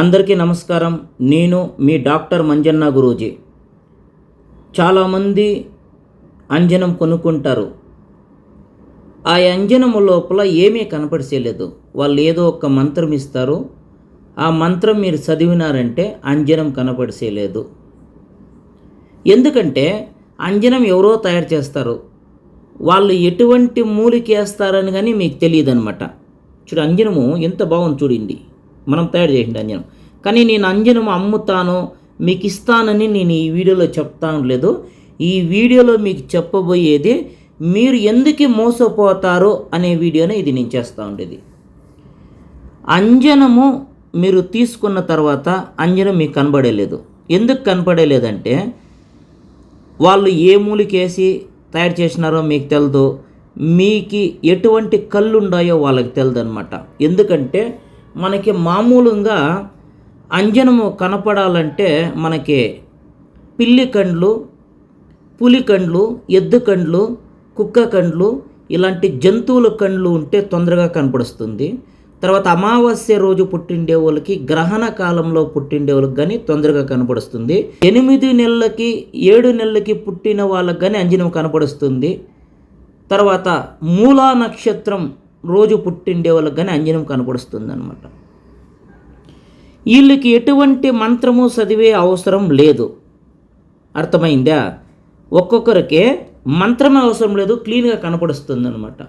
అందరికీ నమస్కారం. నేను మీ డాక్టర్ మంజన్న గురూజీ. చాలామంది అంజనం కొనుక్కుంటారు. ఆ అంజనము లోపల ఏమీ కనపడిసేయలేదు వాళ్ళు ఏదో ఒక మంత్రం ఇస్తారు. ఆ మంత్రం మీరు చదివినారంటే అంజనం కనపడిసేయలేదు ఎందుకంటే అంజనం ఎవరో తయారు చేస్తారు. వాళ్ళు ఎటువంటి మూలికేస్తారని కానీ మీకు తెలియదు అనమాట చూడు అంజనము ఎంత బాగుంది చూడండి మనం తయారు చేసింది అంజనం కానీ నేను అంజనం అమ్ముతాను మీకు ఇస్తానని నేను ఈ వీడియోలో చెప్తాను లేదు. ఈ వీడియోలో మీకు చెప్పబోయేది మీరు ఎందుకు మోసపోతారో అనే వీడియోనే ఇది నేను చేస్తూ ఉండేది. అంజనము మీరు తీసుకున్న తర్వాత అంజనం మీకు కనబడలేదు. ఎందుకు కనపడలేదంటే వాళ్ళు ఏ మూలికేసి తయారు చేసినారో మీకు తెలియదు మీకు ఎటువంటి కళ్ళు ఉన్నాయో వాళ్ళకి తెలియదు అనమాట ఎందుకంటే మనకి మామూలుగా అంజనము కనపడాలంటే మనకి పిల్లి కండ్లు పులి కండ్లు ఎద్దు కండ్లు కుక్క కండ్లు ఇలాంటి జంతువుల కండ్లు ఉంటే తొందరగా కనపడుస్తుంది. తర్వాత అమావాస్య రోజు పుట్టిండే వాళ్ళకి గ్రహణ కాలంలో పుట్టిండే వాళ్ళకి కానీ తొందరగా కనపడుస్తుంది. ఎనిమిది నెలలకి ఏడు నెలలకి పుట్టిన వాళ్ళకి కానీ అంజనం కనపడుస్తుంది. తర్వాత మూలా నక్షత్రం రోజు పుట్టిండే వాళ్ళకి కానీ అంజనం కనపడుస్తుంది అనమాట వీళ్ళకి ఎటువంటి మంత్రము చదివే అవసరం లేదు. అర్థమైందా? ఒక్కొక్కరికే మంత్రమే అవసరం లేదు క్లీన్గా కనపడుస్తుంది అనమాట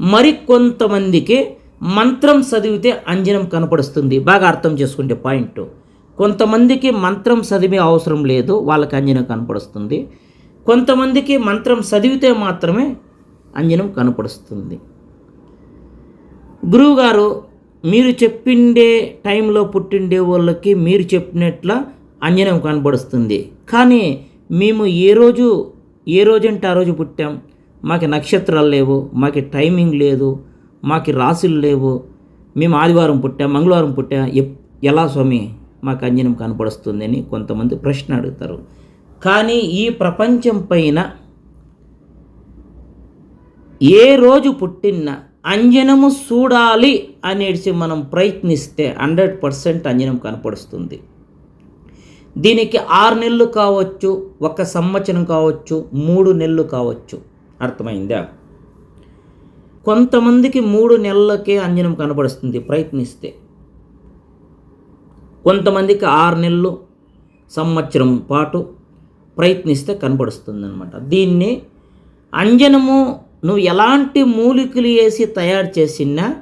మరి కొంతమందికి మంత్రం చదివితే అంజనం కనపడుస్తుంది. బాగా అర్థం చేసుకుంటే పాయింట్. కొంతమందికి మంత్రం చదివే అవసరం లేదు వాళ్ళకి అంజనం కనపడుస్తుంది. కొంతమందికి మంత్రం చదివితే మాత్రమే అంజనం కనపడుస్తుంది. గురువుగారు మీరు చెప్పిండే టైంలో పుట్టిండే వాళ్ళకి మీరు చెప్పినట్ల అంజనం కనపడుస్తుంది కానీ మేము ఏ రోజు ఏ రోజంటే ఆ రోజు పుట్టాం మాకు నక్షత్రాలు లేవు మాకు టైమింగ్ లేదు మాకు రాశులు లేవు. మేము ఆదివారం పుట్టాం మంగళవారం పుట్టాం. ఎప్ ఎలా స్వామి? మాకు అంజనం కనపడుస్తుందని కొంతమంది ప్రశ్న అడుగుతారు. కానీ ఈ ప్రపంచం పైన ఏ రోజు పుట్టిన అంజనము చూడాలి అనేసి మనం ప్రయత్నిస్తే హండ్రెడ్ పర్సెంట్ అంజనం కనపడుస్తుంది. దీనికి ఆరు నెలలు కావచ్చు ఒక సంవత్సరం కావచ్చు మూడు నెలలు కావచ్చు. అర్థమైందా? కొంతమందికి మూడు నెలలకే అంజనం కనపడుస్తుంది ప్రయత్నిస్తే. కొంతమందికి ఆరు నెలలు సంవత్సరం పాటు ప్రయత్నిస్తే కనపడుస్తుంది అనమాట దీన్ని అంజనము నువ్వు ఎలాంటి మూలికలు వేసి తయారు చేసినా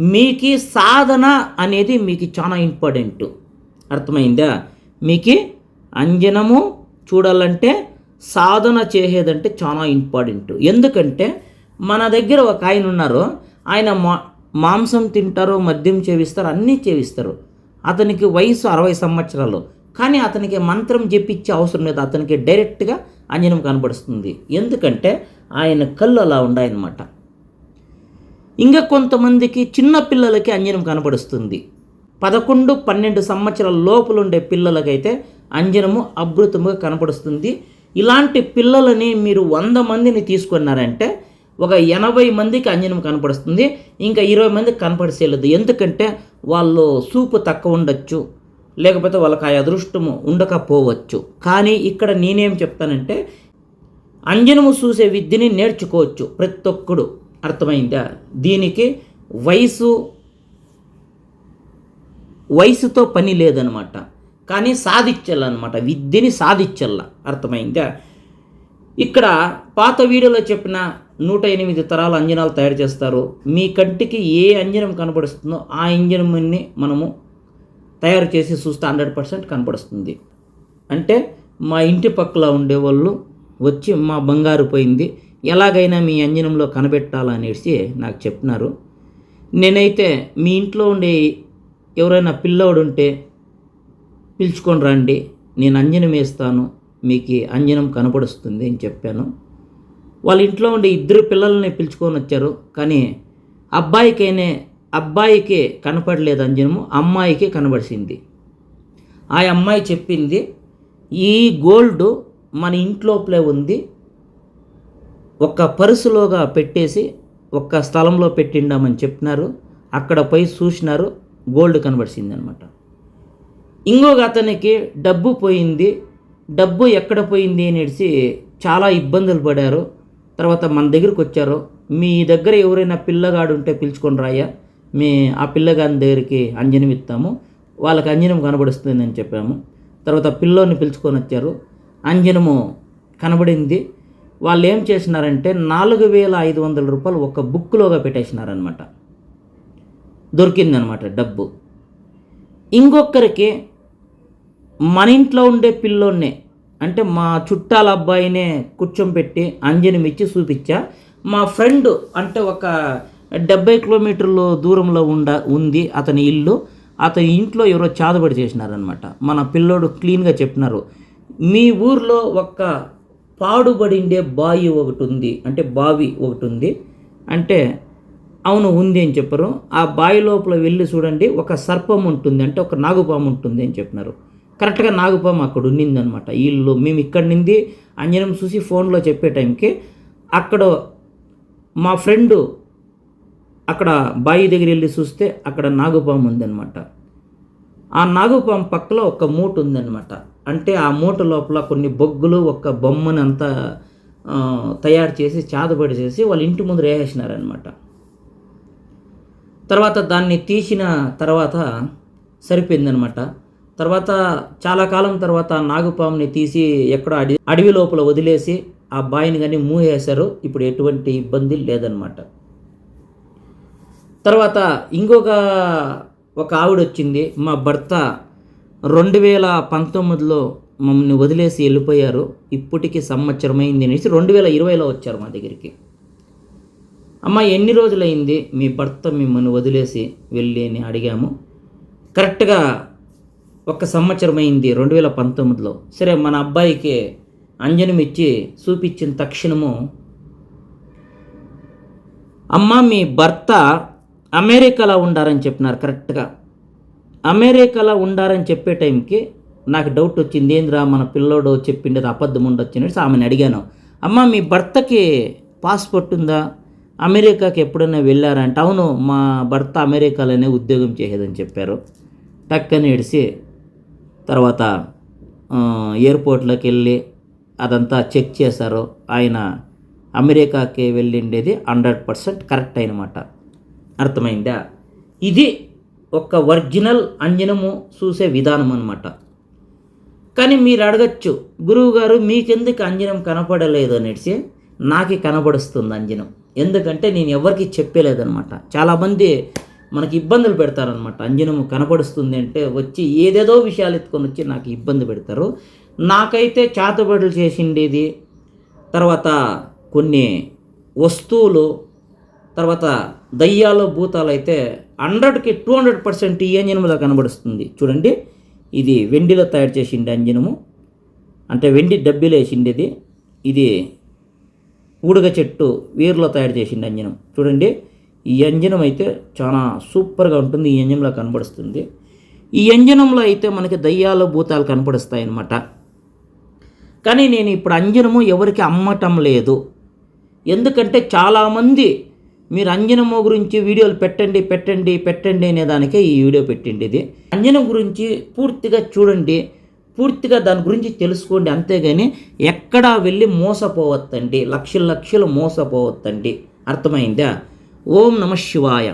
మీకు సాధన అనేది మీకు చాలా ఇంపార్టెంట్. అర్థమైందా? మీకు అంజనము చూడాలంటే సాధన చేసేదంటే చాలా ఇంపార్టెంట్. ఎందుకంటే మన దగ్గర ఒక ఆయన ఉన్నారు. ఆయన మా మాంసం తింటారు మద్యం చేవిస్తారు అన్నీ చేవిస్తారు. అతనికి వయసు అరవై సంవత్సరాలు. కానీ అతనికి మంత్రం చెప్పించే అవసరం లేదు. అతనికి డైరెక్ట్గా అంజనం కనపడుస్తుంది ఎందుకంటే ఆయన కళ్ళు అలా ఉన్నాయన్నమాట ఇంకా కొంతమందికి చిన్న పిల్లలకి అంజనం కనబడుస్తుంది. పదకొండు పన్నెండు సంవత్సరాల లోపల ఉండే పిల్లలకైతే అంజనము అభృతముగా కనపడుస్తుంది ఇలాంటి పిల్లలని మీరు వంద మందిని తీసుకున్నారంటే ఒక ఎనభై మందికి అంజనం కనపడుస్తుంది ఇంకా ఇరవై మందికి కనపడిసేయలేదు. ఎందుకంటే వాళ్ళు సూపు తక్కువ ఉండొచ్చు. లేకపోతే వాళ్ళకి ఆ అదృష్టము ఉండకపోవచ్చు. కానీ ఇక్కడ నేనేం చెప్తానంటే అంజనము చూసే విద్యని నేర్చుకోవచ్చు ప్రతి ఒక్కడు. అర్థమైందా? దీనికి వయసు వయసుతో పని లేదనమాట. కానీ సాధించాలన్నమాట. విద్యని సాధించాల. అర్థమైందా? ఇక్కడ పాత వీడియోలో చెప్పిన నూట ఎనిమిది తరాల అంజనాలు తయారు చేస్తారు. మీ కంటికి ఏ అంజనం కనపడుస్తుందో ఆ అంజనముని మనము తయారు చేసి చూస్తే హండ్రెడ్ పర్సెంట్ కనపడుస్తుంది. అంటే మా ఇంటి పక్కల ఉండేవాళ్ళు వచ్చి మా బంగారు పోయింది. ఎలాగైనా మీ అంజనంలో కనబెట్టాలనేసి నాకు చెప్పినారు. నేనైతే మీ ఇంట్లో ఉండే ఎవరైనా పిల్లోడు ఉంటే పిలుచుకొని రండి. నేను అంజనం వేస్తాను. మీకు అంజనం కనపడుస్తుంది అని చెప్పాను. వాళ్ళ ఇంట్లో ఉండే ఇద్దరు పిల్లల్ని పిలుచుకొని వచ్చారు. కానీ అబ్బాయికైనా అబ్బాయికి కనపడలేదు అంజనము అమ్మాయికి కనబడిసింది. ఆ అమ్మాయి చెప్పింది ఈ గోల్డ్ మన ఇంట్లోపలే ఉంది ఒక పరుసులోగా పెట్టేసి ఒక్క స్థలంలో పెట్టిండామని చెప్పినారు అక్కడ పోయి చూసినారు గోల్డ్ కనబడిసింది అనమాట ఇంకొక అతనికి డబ్బు పోయింది డబ్బు ఎక్కడ పోయింది అనేసి చాలా ఇబ్బందులు పడారు. తర్వాత మన దగ్గరికి వచ్చారు మీ దగ్గర ఎవరైనా పిల్లగాడు ఉంటే పిలుచుకొని రాయా మీ ఆ పిల్లగాని దగ్గరికి అంజనం ఇస్తాము. వాళ్ళకి అంజనం కనబడుస్తుంది అని చెప్పాము. తర్వాత పిల్లోని పిలుచుకొని వచ్చారు. అంజనము కనబడింది. వాళ్ళు ఏం చేసినారంటే నాలుగు వేల ఐదు వందల రూపాయలు ఒక బుక్లోగా పెట్టేసినారనమాట దొరికిందనమాట డబ్బు. ఇంకొకరికి మన ఇంట్లో ఉండే పిల్లోన్నే అంటే మా చుట్టాల అబ్బాయినే కూర్చోబెట్టి అంజనం ఇచ్చి చూపించా. మా ఫ్రెండ్ అంటే ఒక డెబ్బై కిలోమీటర్ల దూరంలో ఉండ ఉంది అతని ఇల్లు. అతని ఇంట్లో ఎవరో చాదబడి చేసినారనమాట మన పిల్లోడు క్లీన్గా చెప్పినారు. మీ ఊర్లో ఒక్క పాడుబడిండే బావి ఒకటి ఉంది అంటే బావి ఒకటి ఉంది అంటే అవును ఉంది అని చెప్పారు. ఆ బావి లోపల వెళ్ళి చూడండి ఒక సర్పం ఉంటుంది. అంటే ఒక నాగుపాము ఉంటుంది అని చెప్పినారు. కరెక్ట్గా నాగుపాము అక్కడ ఉన్నిందనమాట వీళ్ళు మేము ఇక్కడి నుండి అంజనం చూసి ఫోన్లో చెప్పే టైంకి అక్కడ మా ఫ్రెండు అక్కడ బావి దగ్గర వెళ్ళి చూస్తే అక్కడ నాగుపాము ఉందన్నమాట. ఆ నాగుపాము పక్కలో ఒక మూట ఉందన్నమాట. అంటే ఆ మూట లోపల కొన్ని బొగ్గులు ఒక బొమ్మను అంతా తయారు చేసి చాదబడి చేసి వాళ్ళ ఇంటి ముందు వేసేసినారనమాట తర్వాత దాన్ని తీసిన తర్వాత సరిపోయిందనమాట తర్వాత చాలా కాలం తర్వాత ఆ నాగుపాముని తీసి ఎక్కడో అడవి అడవి లోపల వదిలేసి ఆ బాయిని కానీ మూసేశారు. ఇప్పుడు ఎటువంటి ఇబ్బంది లేదనమాట తర్వాత ఇంకొక ఒక ఆవిడ వచ్చింది మా భర్త. రెండు వేల పంతొమ్మిదిలో మమ్మల్ని వదిలేసి వెళ్ళిపోయారు ఇప్పటికి సంవత్సరమైంది అనేసి రెండు వేల ఇరవైలో వచ్చారు మా దగ్గరికి. అమ్మ ఎన్ని రోజులైంది? మీ భర్త మిమ్మల్ని వదిలేసి వెళ్ళి అని అడిగాము. కరెక్ట్గా ఒక సంవత్సరమైంది రెండు వేల పంతొమ్మిదిలో. సరే మన అబ్బాయికి అంజనం ఇచ్చి చూపించిన తక్షణము అమ్మ మీ భర్త అమెరికాలో ఉండారని చెప్పినారు కరెక్ట్గా. అమెరికాలో ఉండారని చెప్పే టైంకి నాకు డౌట్ వచ్చింది ఏంద్రా మన పిల్లోడు చెప్పిండేది అబద్ధం ఉండొచ్చు అనేసి ఆమెను అడిగాను. అమ్మ మీ భర్తకి పాస్పోర్ట్ ఉందా? అమెరికాకి ఎప్పుడైనా వెళ్ళారంటే? అవును మా భర్త అమెరికాలోనే ఉద్యోగం చేసేదని చెప్పారు. టక్కని ఏడిసి తర్వాత ఎయిర్పోర్ట్లోకి వెళ్ళి అదంతా చెక్ చేశారు. ఆయన అమెరికాకి వెళ్ళిండేది హండ్రెడ్ పర్సెంట్ కరెక్ట్ అయినమాట. అర్థమైందా? ఇది ఒక ఒరిజినల్ అంజనము చూసే విధానం అనమాట కానీ మీరు అడగచ్చు గురువు గారు మీకెందుకు అంజనం కనపడలేదు అనేసి? నాకే కనపడుస్తుంది అంజనం. ఎందుకంటే నేను ఎవరికి చెప్పలేదనమాట చాలామంది మనకి ఇబ్బందులు పెడతారనమాట అంజనము కనపడుస్తుంది అంటే వచ్చి ఏదేదో విషయాలు ఎత్తుకొని వచ్చి నాకు ఇబ్బంది పెడతారు. నాకైతే చేతబడులు చేసిండేది. తర్వాత కొన్ని వస్తువులు తర్వాత దయ్యాలు భూతాలు అయితే హండ్రెడ్కి టూ హండ్రెడ్ పర్సెంట్ ఈ అంజనంలో కనబడుస్తుంది. చూడండి ఇది వెండిలో తయారు చేసిండే అంజనము అంటే వెండి డబ్బీలు వేసిండేది. ఇది ఊడగ చెట్టు వీరులో తయారు చేసిండే అంజనం చూడండి ఈ అంజనం అయితే చాలా సూపర్గా ఉంటుంది. ఈ అంజనంలో కనబడుస్తుంది. ఈ అంజనంలో అయితే మనకి దయ్యాలు భూతాలు కనపడుస్తాయి అన్నమాట కానీ నేను ఇప్పుడు అంజనము ఎవరికి అమ్మటం లేదు. ఎందుకంటే చాలామంది మీరు అంజనమ్మ గురించి వీడియోలు పెట్టండి పెట్టండి పెట్టండి అనే దానికే ఈ వీడియో పెట్టండి ఇది అంజనం గురించి పూర్తిగా చూడండి పూర్తిగా దాని గురించి తెలుసుకోండి. అంతేగాని ఎక్కడా వెళ్ళి మోసపోవద్దండి. లక్షల లక్షలు మోసపోవద్దండి. అర్థమైందా? ఓం నమ శివాయ.